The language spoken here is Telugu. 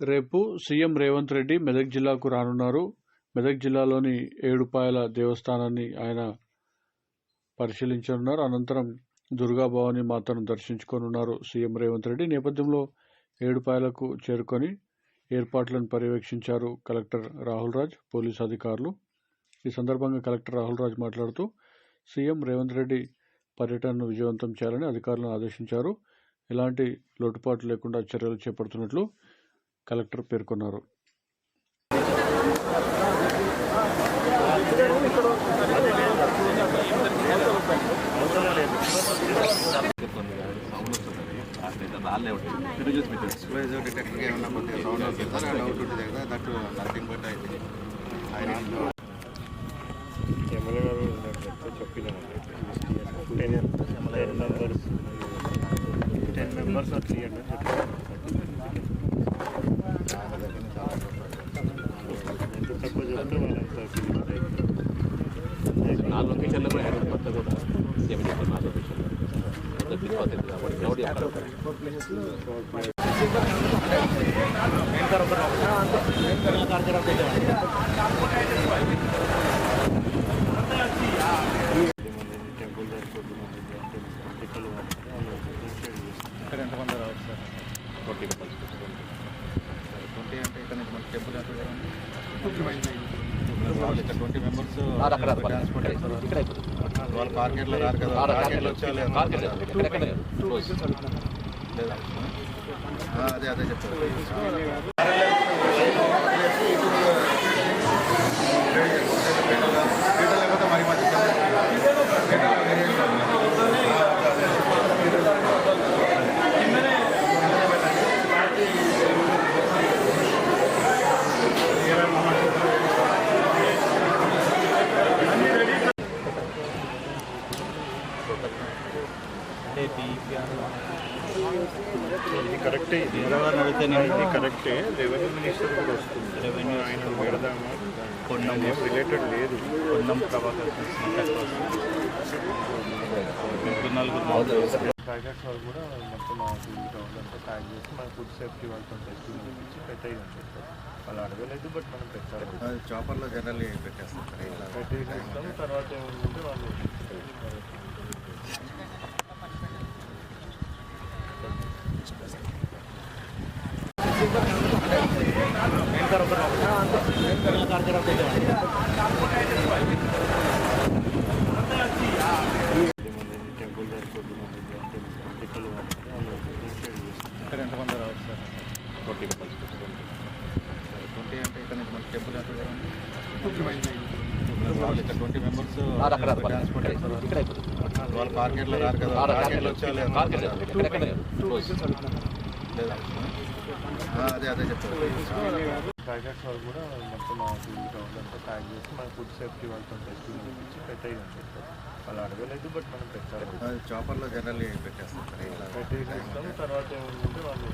రేపు సీఎం రేవంత్ రెడ్డి మెదక్ జిల్లాకు రానున్నారు. మెదక్ జిల్లాలోని ఏడుపాయల దేవస్థానాన్ని ఆయన పరిశీలించనున్నారు. అనంతరం దుర్గాభవాని మాతను దర్శించుకోనున్నారు సీఎం రేవంత్ రెడ్డి. నేపథ్యంలో ఏడుపాయలకు చేరుకొని ఏర్పాట్లను పర్యవేక్షించారు కలెక్టర్ రాహుల్ రాజ్ పోలీసు అధికారులు. ఈ సందర్భంగా కలెక్టర్ రాహుల్ రాజ్ మాట్లాడుతూ సీఎం రేవంత్ రెడ్డి పర్యటనను విజయవంతం చేయాలని అధికారులను ఆదేశించారు. ఎలాంటి లోటుపాటు లేకుండా చర్యలు చేపడుతున్నట్లు కలెక్టర్ పేర్కొన్నారు ఎక్స్ప్లోజివ్ ఎమ్మెల్యే గారు చెప్పినామండి టెన్ మెంబర్స్ టెన్ మెంబర్స్ అట్లా ఇవ్వండి చెప్పారు ఎంత తక్కువ చెప్తే వాళ్ళంత ఫీలింగ్ అవుతుంది నా లొకేషన్లో కూడా యాడ్ కొత్త కూడా సేమ్ చెప్పారు నా లొకేషన్లో. తప్పిపోతుంది కాబట్టి క్రౌడ్ టెంపుల్ ఇక్కడ ఎంతమంది రావచ్చు సార్? ట్వంటీ అంటే ఇక్కడ నుంచి మనకి టెంపుల్ ఎంత? వాళ్ళు ఇక్కడ ట్వంటీ మెంబర్స్ వాళ్ళు రారు కదా లేదా అదే అదే చెప్తారు ఇది కరెక్టే ఇది అడిగితే ఇది కరెక్టే. రెవెన్యూ మినిస్టర్ కూడా వస్తుంది. రెవెన్యూ ఆయన పెడదామా కొన్నం రిలేటెడ్ లేదు. కొన్నం ప్రభాకర్ ప్యాకెట్స్ వాళ్ళు కూడా మొత్తం అంతా ప్యాక్ చేసి మన ఫుడ్ సేఫ్టీ వాళ్ళతో టెస్టింగ్ ఇచ్చి పెట్టేయని చెప్తారు వాళ్ళు అడగలేదు బట్ మనం పెట్టాలి. చాపర్లో సార్ ఇట్లా పెట్టేసి తర్వాత ఏమంటే వాళ్ళు టెంపుల్ సరిపోతుంది టెంపుల్ వాళ్ళు డిఫరెన్షియేట్ చేస్తారు ఇక్కడ ఎంతమంది రావచ్చు సార్ ట్వంటీ మెంబర్స్ ట్వంటీ అంటే ఇక్కడ నుంచి మనకి టెంపుల్ ఎంత ఇక్కడ ట్వంటీ మెంబర్స్ వాళ్ళు కార్కెట్లో రారు కదా కార్కెట్లో వచ్చే లేదా అదే అదే ప్యాకెట్స్ వాళ్ళు కూడా మొత్తం అంతా ప్యాక్ చేసి మన ఫుడ్ సేఫ్టీ వాళ్ళతో టెస్టింగ్ ఇచ్చి పెట్టేయని చెప్తారు వాళ్ళు అడగలేదు బట్ మనం పెట్టాలి. చాపర్లో జనరల్లీ పెట్టేస్తారు. సార్ ఇట్లా పెట్టేసి ఇస్తాం తర్వాత ఏమంటే వాళ్ళు